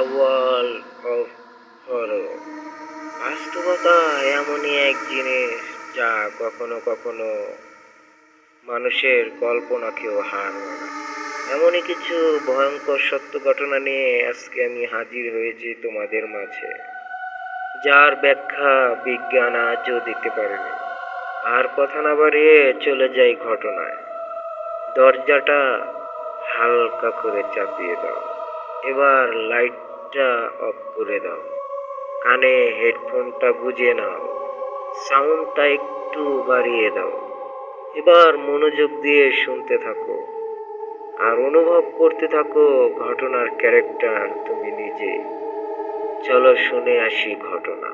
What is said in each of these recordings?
World of horror বাস্তবতা এমনই এক জিনিস যা কখনো কখনো মানুষের কল্পনাকেও হার এমনই কিছু ভয়ঙ্কর সত্য ঘটনা নিয়ে আজকে আমি হাজির হয়েছি তোমাদের মাঝে, যার ব্যাখ্যা বিজ্ঞান আজও দিতে পারেনি। আর কথা না বাড়িয়ে চলে যাই ঘটনায়। দরজাটা হালকা করে চাপিয়ে দাও। এবার লাইটটা অফ করে দাও। কানে হেডফোনটা গুজে নাও। সাউন্ডটা একটু বাড়িয়ে দাও। এবার মনোযোগ দিয়ে শুনতে থাকো। আর অনুভব করতে থাকো ঘটনার ক্যারেক্টার তুমি নিজে। চলো শুনে আসি ঘটনা।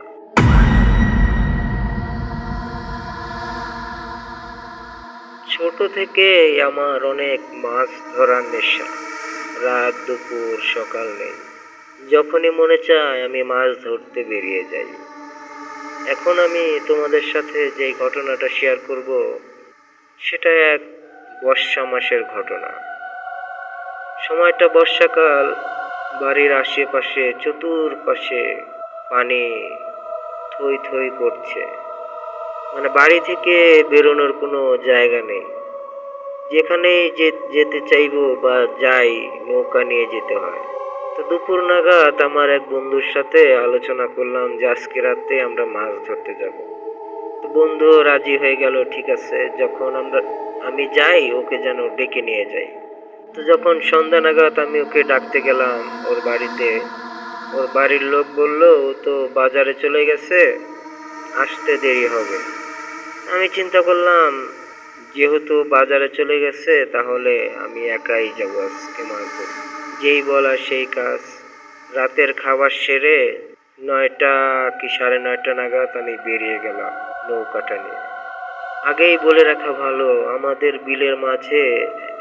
ছোট থেকে আমার অনেক মাছ ধরার নেশা। রাত দুপুর সকাল নেই। যখনই মনে চায় আমি মাছ ধরতে বেরিয়ে যাই। এখন আমি তোমাদের সাথে যে ঘটনাটা শেয়ার করব, সেটা এক বর্ষা মাসের ঘটনা। সময়টা বর্ষাকাল, বাড়ির আশেপাশে চতুর্পাশে পানি থই থই করছে মানে বাড়ি থেকে বেরোনোর কোনো জায়গা নেই। যেখানেই যেতে চাইব বা যাই, নৌকা নিয়ে যেতে হয়। তো দুপুর নাগাদ আমার এক বন্ধুর সাথে আলোচনা করলাম যে আজকে রাতে আমরা মাছ ধরতে যাব। তো বন্ধু রাজি হয়ে গেল, ঠিক আছে, যখন আমরা, আমি যাই, ওকে যেন ডেকে নিয়ে যাই। তো যখন সন্ধ্যা নাগাদ আমি ওকে ডাকতে গেলাম ওর বাড়িতে, ওর বাড়ির লোক বলল, ও তো বাজারে চলে গেছে, আসতে দেরি হবে। আমি চিন্তা করলাম, যেহেতু বাজারে চলে গেছে, তাহলে আমি একাই যাব আজকে মাছ ধরতে। যেই বলা সেই কাজ। রাতের খাবার সেরে নয়টা কি সাড়ে নয়টা নাগাদ আমি বেরিয়ে গেলাম নৌকাটা নিয়ে। আগেই বলে রাখা ভালো, আমাদের বিলের মাঝে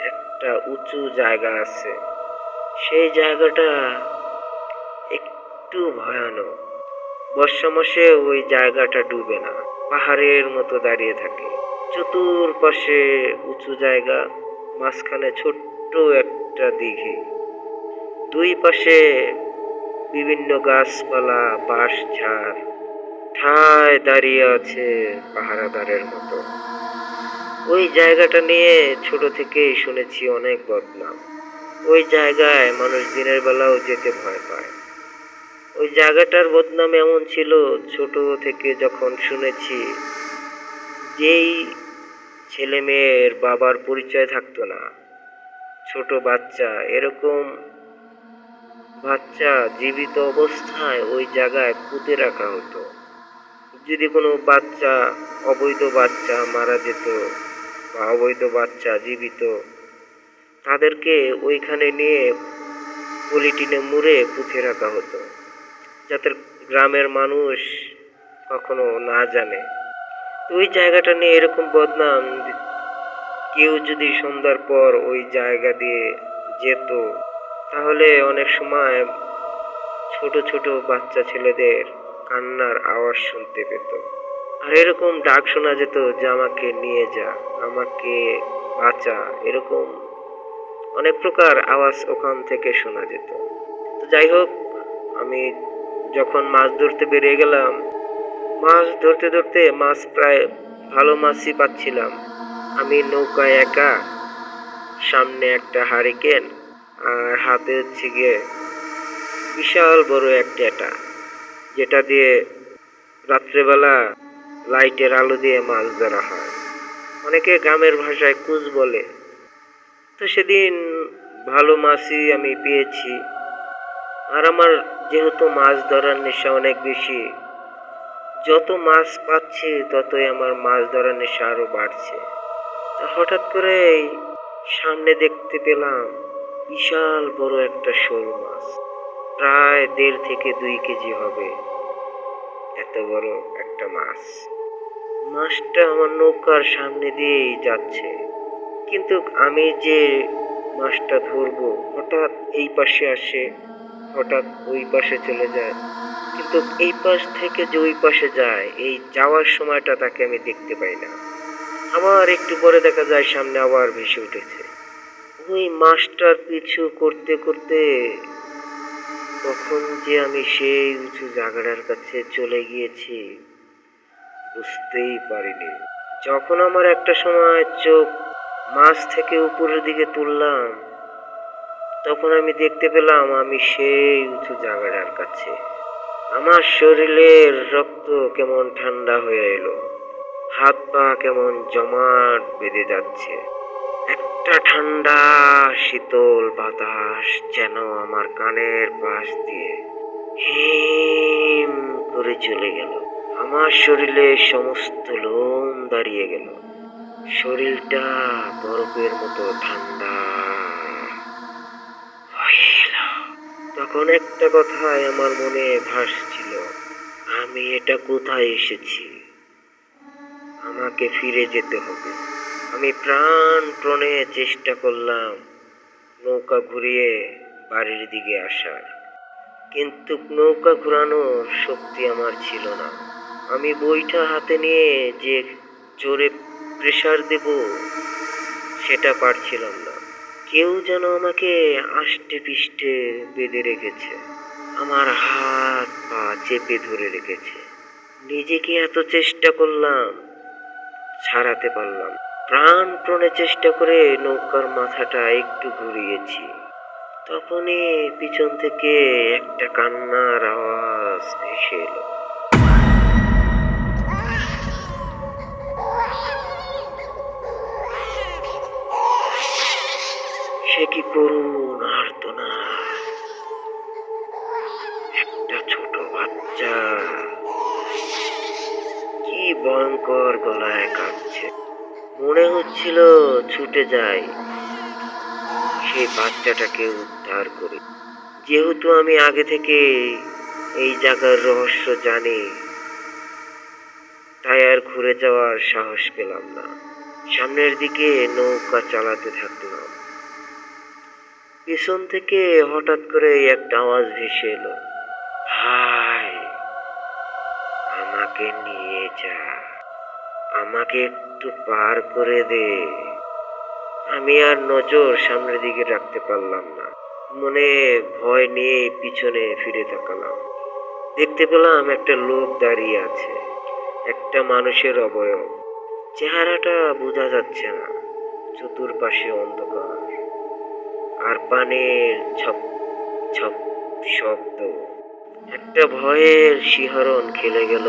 একটা উঁচু জায়গা আছে। সেই জায়গাটা একটু ভয়ানক। বর্ষা মাসে ওই জায়গাটা ডুবে না, পাহাড়ের মতো দাঁড়িয়ে থাকে। চতুর্পাশে উঁচু জায়গা, মাঝখানে ছোট্ট একটা দিঘি। দুই পাশে বিভিন্ন গাছপালা, বাঁশ, ঝাড়, ঠায় দাঁড়িয়ে আছে পাহারাদারের মতো। ওই জায়গাটা নিয়ে ছোট থেকেই শুনেছি অনেক বদনাম। ওই জায়গায় মানুষ দিনের বেলাও যেতে ভয় পায়। ওই জায়গাটার বদনাম এমন ছিল, ছোট থেকে যখন শুনেছি, যেই ছেলে মেয়ের বাবার পরিচয় থাকতো না, ছোট বাচ্চা, এরকম বাচ্চা জীবিত অবস্থায় ওই জায়গায় পুঁতে রাখা হতো। যদি কোনো বাচ্চা, অবৈধ বাচ্চা মারা যেত বা অবৈধ বাচ্চা জীবিত, তাদেরকে ওইখানে নিয়ে পলিটিনে মুড়ে পুঁতে রাখা হতো, যাতে গ্রামের মানুষ কখনো না জানে। তো ওই জায়গাটা নিয়ে এরকম বদনাম, কেউ যদি সন্ধ্যার পর ওই জায়গা দিয়ে যেত তাহলে অনেক সময় ছোট ছোট বাচ্চা ছেলেদের কান্নার আওয়াজ শুনতে পেত। আর এরকম ডাক শোনা যেত যে, আমাকে নিয়ে যা, আমাকে বাঁচা। এরকম অনেক প্রকার আওয়াজ ওখান থেকে শোনা যেত। তো যাই হোক, আমি যখন মাছ ধরতে বেরিয়ে গেলাম, মাছ ধরতে ধরতে মাছ প্রায় ভালো মাছই পাচ্ছিলাম। আমি নৌকায় একা, সামনে একটা হারিকেন আর হাতে হচ্ছে গিয়ে বিশাল বড় এক টেটা যেটা দিয়ে রাত্রেবেলা লাইটের আলো দিয়ে মাছ ধরা হয়। অনেকে গ্রামের ভাষায় কুচ বলে। তো সেদিন ভালো মাছই আমি পেয়েছি। আর আমার যেহেতু মাছ ধরার নেশা অনেক বেশি, যত মাছ পাচ্ছি ততই আমার মাছ ধরার নেশা আরও বাড়ছে। হঠাৎ করেই সামনে দেখতে পেলাম বিশাল বড় একটা শোল মাছ। প্রায় দেড় থেকে দুই কেজি হবে। এত বড় একটা মাছ। মাছটা আমার নৌকার সামনে দিয়েই যাচ্ছে। কিন্তু আমি যে মাছটা ধরবো, হঠাৎ এই পাশে আসে, হঠাৎ ওই পাশে চলে যায়। কিন্তু এই পাশ থেকে যে ওই পাশে যায়, এই যাওয়ার সময়টা তাকে আমি দেখতে পাই না। আবার একটু পরে দেখা যায় সামনে আবার ভেসে উঠেছে। ওই মাছটার পিছু করতে করতে কখন যে আমি সেই উঁচু জায়গাটার কাছে চলে গিয়েছি, বুঝতেই পারিনি। যখন আমার একটা সময় চোখ মাছ থেকে উপরের দিকে তুললাম, তখন আমি দেখতে পেলাম আমি সেই উঁচু জায়গাটার কাছে। আমার শরীরের রক্ত কেমন ঠান্ডা হয়ে এলো, হাত পা কেমন জমাট বেঁধে যাচ্ছে। ঠান্ডা, শীতল বাতাস যেন আমার কানের পাশ দিয়ে হিম করে চলে গেল। আমার শরীরে সমস্ত লোম দাঁড়িয়ে গেল। শরীরটা বরফের মতো ঠান্ডা তখন একটা কথাই আমার মনে ভাসছিল, আমি এটা কোথায় এসেছি? আমাকে ফিরে যেতে হবে। আমি প্রাণপণে চেষ্টা করলাম নৌকা ঘুরিয়ে বাড়ির দিকে আসার। কিন্তু নৌকা ঘোরানোর শক্তি আমার ছিল না। আমি বইটা হাতে নিয়ে যে জোরে প্রেশার দেব, সেটা পারছিলাম না। কেউ যেন আমাকে আষ্টে পিষ্টে বেঁধে রেখেছে। আমার হাত পা চেপে ধরে রেখেছে। নিজেকে এত চেষ্টা করলাম, ছাড়াতে পারলাম প্রাণপণে চেষ্টা করে নৌকার মাথাটা একটু ঘুরিয়েছি। তখনই পিছন থেকে একটা কান্নার আওয়াজ ভেসে এলো। সে কি করুন আর্তনা? একটা ছোট বাচ্চা। কি ভয়ঙ্কর গলায় কাঁদছে। মনে হচ্ছিল ছুটে যায় সেই বাচ্চাটাকে উদ্ধার করে। যেহেতু আমি আগে থেকে এই জায়গার রহস্য জানি, তাই আর ঘুরে যাওয়ার সাহস পেলাম না। সামনের দিকে নৌকা চালাতে থাকলাম। পিছন থেকে হঠাৎ করে একটা আওয়াজ ভেসে এলো। ভাই, আমাকে নিয়ে আমাকে একটু পার করে দে। আমি আর নজর সামনের দিকে রাখতে পারলাম না। মনে ভয় নিয়ে পিছনে ফিরে তাকালাম। দেখতে পেলাম একটা লোক দাঁড়িয়ে আছে, একটা মানুষের অবয়ব। চেহারাটা বোঝা যাচ্ছে না, চতুর্পাশে অন্ধকার। আর পানের ছপ ছপ শব্দ। একটা ভয়ের শিহরণ খেলে গেল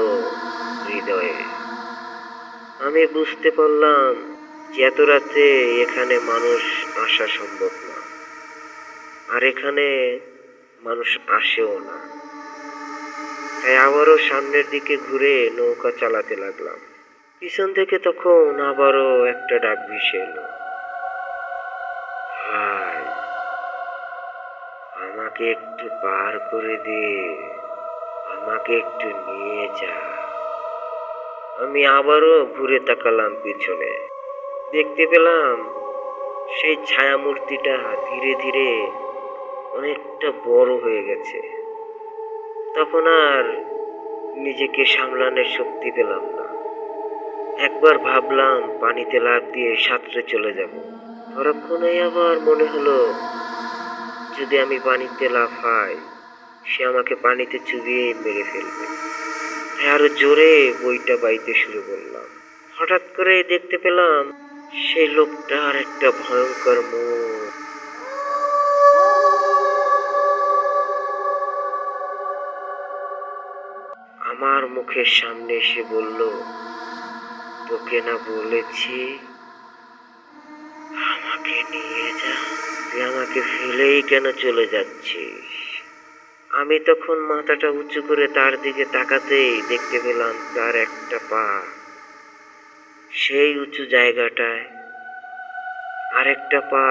হৃদয়ে। আমি বুঝতে পারলাম যে এত রাতে এখানে মানুষ আসা সম্ভব না। আর এখানে মানুষ আসেও না। তাই আবারও সামনের দিকে ঘুরে নৌকা চালাতে লাগলাম। পিছন থেকে তখন আবারও একটা ডাক ভেসে এলো। আমাকে একটু পার করে দে, আমাকে একটু নিয়ে যা। আমি আবারও ঘুরে তাকালাম পিছনে। দেখতে পেলাম সেই ছায়ামূর্তিটা ধীরে ধীরে অনেকটা বড় হয়ে গেছে। তখন আর নিজেকে সামলানোর শক্তি পেলাম না। একবার ভাবলাম পানিতে লাফ দিয়ে সাঁতরে চলে যাব। পরক্ষণে আবার মনে হলো, যদি আমি পানিতে লাফাই, সে আমাকে পানিতে চুবিয়ে মেরে ফেলবে। আরও জোরে বইটা বাইতে শুরু করলাম। হঠাৎ করে দেখতে পেলাম সেই লোকটার একটা ভয়ঙ্কর মুখ আমার মুখের সামনে এসে বলল, তোকে না বলেছি? আমাকে নিয়ে যা। আমাকে ফেলেই কেন চলে যাচ্ছিস? আমি তখন মাথাটা উঁচু করে তার দিকে তাকাতেই দেখতে পেলাম তার একটা পা। সেই উঁচু জায়গাটায় আরেকটা পা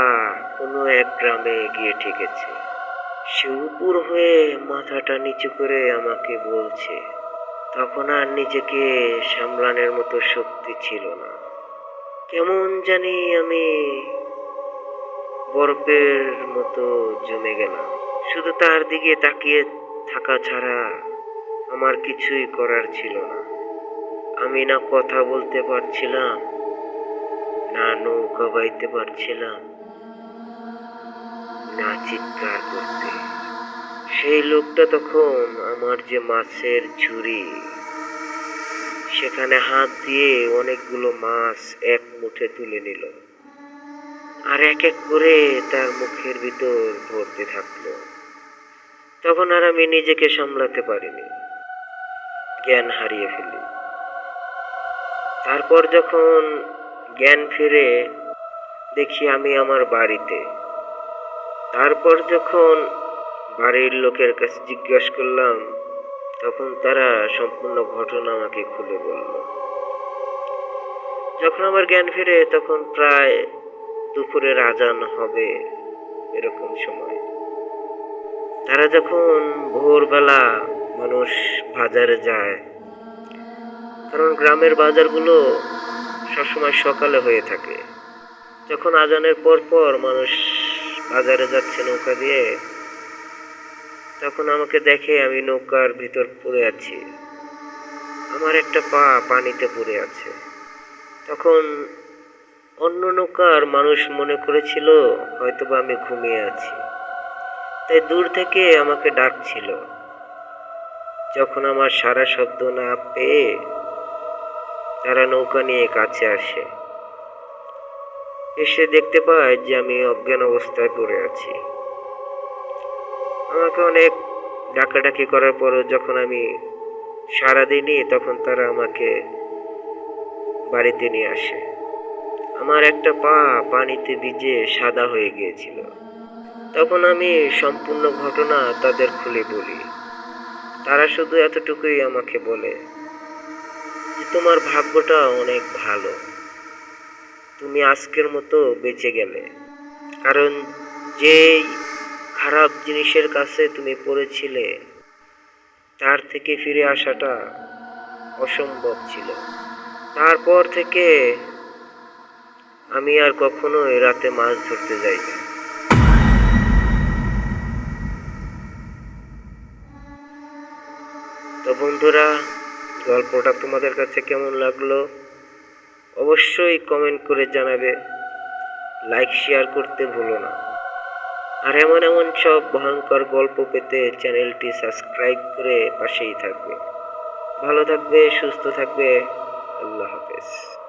কোনো এক গ্রামে গিয়ে ঠেকেছে। সে উপর হয়ে মাথাটা নিচু করে আমাকে বলছে, তখন আর নিজেকে সামলানোর মতো শক্তি ছিল না। কেমন জানি আমি বরফের মতো জমে গেলাম। শুধু তার দিকে তাকিয়ে থাকা ছাড়া আমার কিছুই করার ছিল না। আমি না কথা বলতে পারছিলাম, না নৌকা বাইতে পারছিলাম, না চিৎকার করতে। সেই লোকটা তখন আমার যে মাছের ঝুড়ি, সেখানে হাত দিয়ে অনেকগুলো মাছ এক মুঠে তুলে নিল আর এক এক করে তার মুখের ভিতর ভরতে থাকল। তখন আর আমি নিজেকে সামলাতে পারিনি। জ্ঞান হারিয়ে ফেলি। তারপর যখন জ্ঞান ফিরে, দেখি আমি আমার বাড়িতে। তারপর যখন বাড়ির লোকের কাছে জিজ্ঞাসা করলাম, তখন তারা সম্পূর্ণ ঘটনা আমাকে খুলে বলল। যখন আমার জ্ঞান ফিরে, তখন প্রায় দুপুরের আজান হবে এরকম সময়। তারা যখন ভোরবেলা মানুষ বাজারে যায়, কারণ গ্রামের বাজারগুলো সবসময় সকালে হয়ে থাকে। যখন আজানের পর পর মানুষ বাজারে যাচ্ছে নৌকা দিয়ে, তখন আমাকে দেখে আমি নৌকার ভিতর পড়ে আছি। আমার একটা পা পানিতে পড়ে আছে। তখন অন্য নৌকার মানুষ মনে করেছিল, হয়তোবা আমি ঘুমিয়ে আছি। তাই দূর থেকে আমাকে ডাকছিল। যখন আমার সারা শব্দ না পেয়ে তারা নৌকা নিয়ে কাছে আসে। এসে দেখতে পায় যে আমি অজ্ঞান অবস্থায় পড়ে আছি। আমাকে অনেক ডাকাডাকি করার পরও যখন আমি সারা দিনই তখন তারা আমাকে বাড়িতে নিয়ে আসে। আমার একটা পা পানিতে ভিজে সাদা হয়ে গিয়েছিল। তখন আমি সম্পূর্ণ ঘটনা তাদের খুলে বলি। তারা শুধু এতটুকুই আমাকে বলে যে, তোমার ভাগ্যটা অনেক ভালো। তুমি আজকের মতো বেঁচে গেলে। কারণ যেই খারাপ জিনিসের কাছে তুমি পড়েছিলে, তার থেকে ফিরে আসাটা অসম্ভব ছিল। তারপর থেকে আমি আর কখনোই রাতে মাছ ধরতে যাই না তো বন্ধুরা, গল্পটা তোমাদের কাছে কেমন লাগল? অবশ্যই কমেন্ট করে জানাবে। লাইক শেয়ার করতে ভুলো না। আর এমন এমন সব ভয়ঙ্কর গল্প পেতে চ্যানেলটি সাবস্ক্রাইব করে পাশেই থাকবে। ভালো থাকবে, সুস্থ থাকবে। আল্লাহ হাফেজ।